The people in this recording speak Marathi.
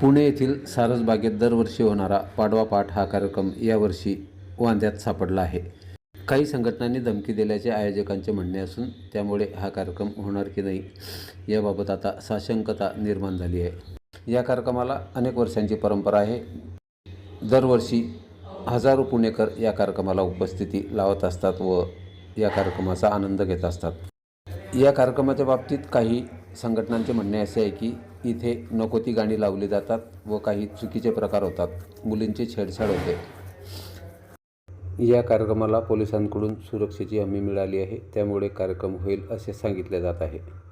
पुणे येथील सारसबागेत दरवर्षी होणारा पाडवा पाठ हा कार्यक्रम यावर्षी वांद्यात सापडला आहे. काही संघटनांनी धमकी दिल्याचे आयोजकांचे म्हणणे असून त्यामुळे हा कार्यक्रम होणार की नाही याबाबत आता साशंकता निर्माण झाली आहे. या कार्यक्रमाला अनेक वर्षांची परंपरा आहे. दरवर्षी हजारो पुणेकर या कार्यक्रमाला उपस्थिती लावत असतात व या कार्यक्रमाचा आनंद घेत असतात. या कार्यक्रमाच्या बाबतीत काही संघटनांचे म्हणणे असे आहे की इथे नको ती गाणी लावली जातात व काही चुकीचे प्रकार होतात. मुलींची छेडछाड होते. या कार्यक्रमाला पोलिसांकडून सुरक्षेची हमी मिळाली आहे. त्यामुळे कार्यक्रम होईल असे सांगितले जात आहे.